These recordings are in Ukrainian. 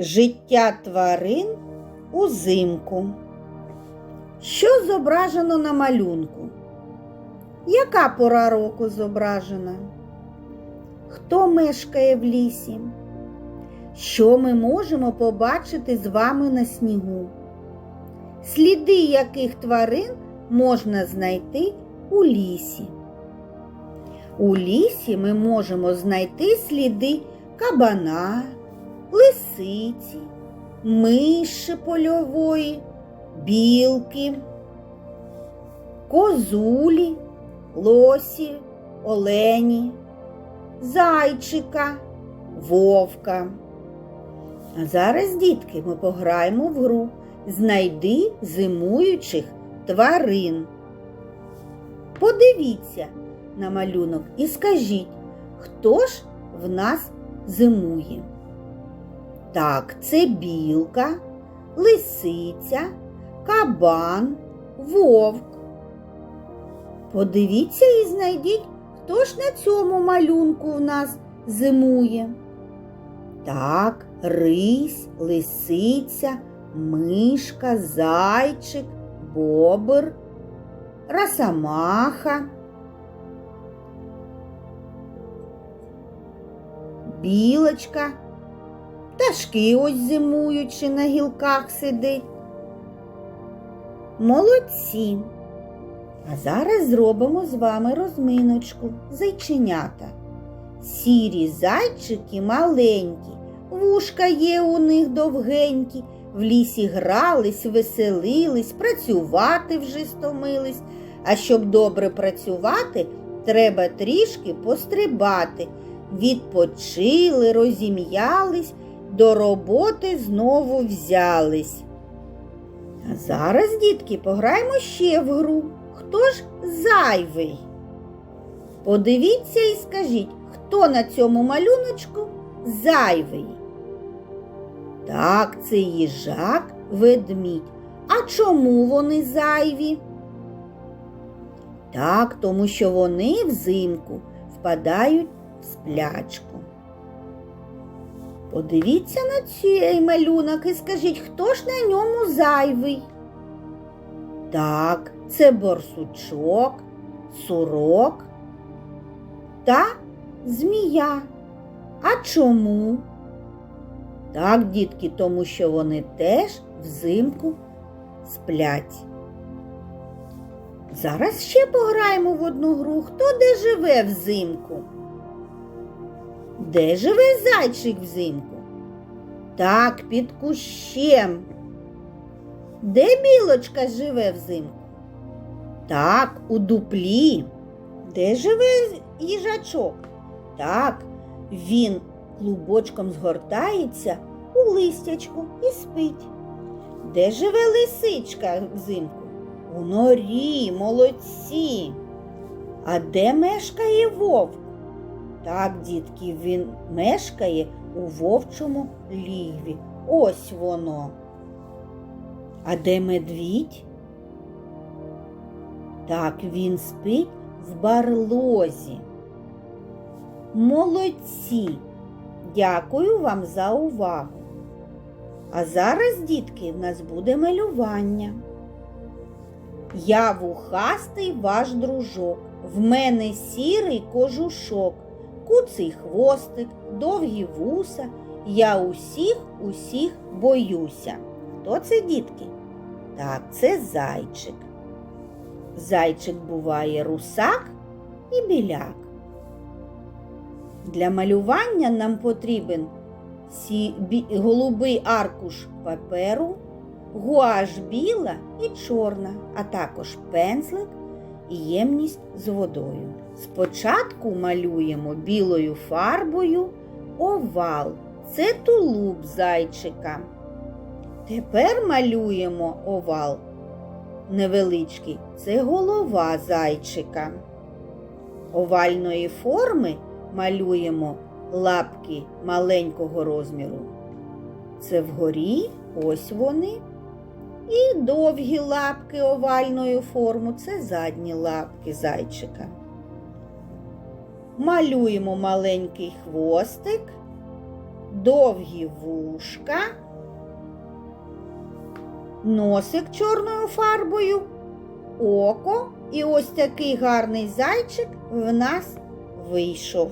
Життя тварин узимку. Що зображено на малюнку? Яка пора року зображена? Хто мешкає в лісі? Що ми можемо побачити з вами на снігу? Сліди яких тварин можна знайти у лісі? У лісі ми можемо знайти сліди кабана, лисиці, миші польової, білки, козулі, лосі, олені, зайчика, вовка. А зараз, дітки, ми пограємо в гру Знайди зимуючих тварин. Подивіться на малюнок і скажіть, хто ж в нас зимує? Так, це білка, лисиця, кабан, вовк. Подивіться і знайдіть, хто ж на цьому малюнку в нас зимує. Так, рись, лисиця, мишка, зайчик, бобр, росомаха, білочка, пташки ось зимуючи на гілках сидить. Молодці! А зараз зробимо з вами розминочку, зайченята. Сірі зайчики маленькі, вушка є у них довгенькі, в лісі грались, веселились, працювати вже стомились. А щоб добре працювати, треба трішки пострибати. Відпочили, розім'ялись, до роботи знову взялись. А зараз, дітки, пограємо ще в гру. Хто ж зайвий? Подивіться і скажіть, хто на цьому малюночку зайвий? Так, це їжак, ведмідь. А чому вони зайві? Так, тому що вони взимку впадають в сплячку. Подивіться на цей малюнок і скажіть, хто ж на ньому зайвий? Так, це борсучок, сурок та змія. А чому? Так, дітки, тому що вони теж взимку сплять. Зараз ще пограємо в одну гру. Хто де живе взимку? Де живе зайчик взимку? Так, під кущем. Де білочка живе взимку? Так, у дуплі. Де живе їжачок? Так, він клубочком згортається у листячку і спить. Де живе лисичка взимку? У норі, молодці. А де мешкає вовк? Так, дітки, він мешкає у вовчому лігві. Ось воно. А де медвідь? Так, він спить в барлозі. Молодці! Дякую вам за увагу. А зараз, дітки, в нас буде малювання. Я вухастий ваш дружок, в мене сірий кожушок, куций хвостик, довгі вуса, я усіх усіх боюся. Хто це, дітки? Так, це зайчик. Зайчик буває русак і біляк. Для малювання нам потрібен голубий аркуш паперу, гуаш біла і чорна, а також пензлик і ємність з водою. Спочатку малюємо білою фарбою овал. Це тулуб зайчика. Тепер малюємо овал невеличкий це голова зайчика. Овальної форми малюємо лапки маленького розміру. Це вгорі, ось вони. І довгі лапки овальної форми це задні лапки зайчика. Малюємо маленький хвостик, довгі вушка, носик чорною фарбою, око і ось такий гарний зайчик в нас вийшов.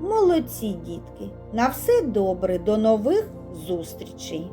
Молодці, дітки! На все добре, до нових зустрічей!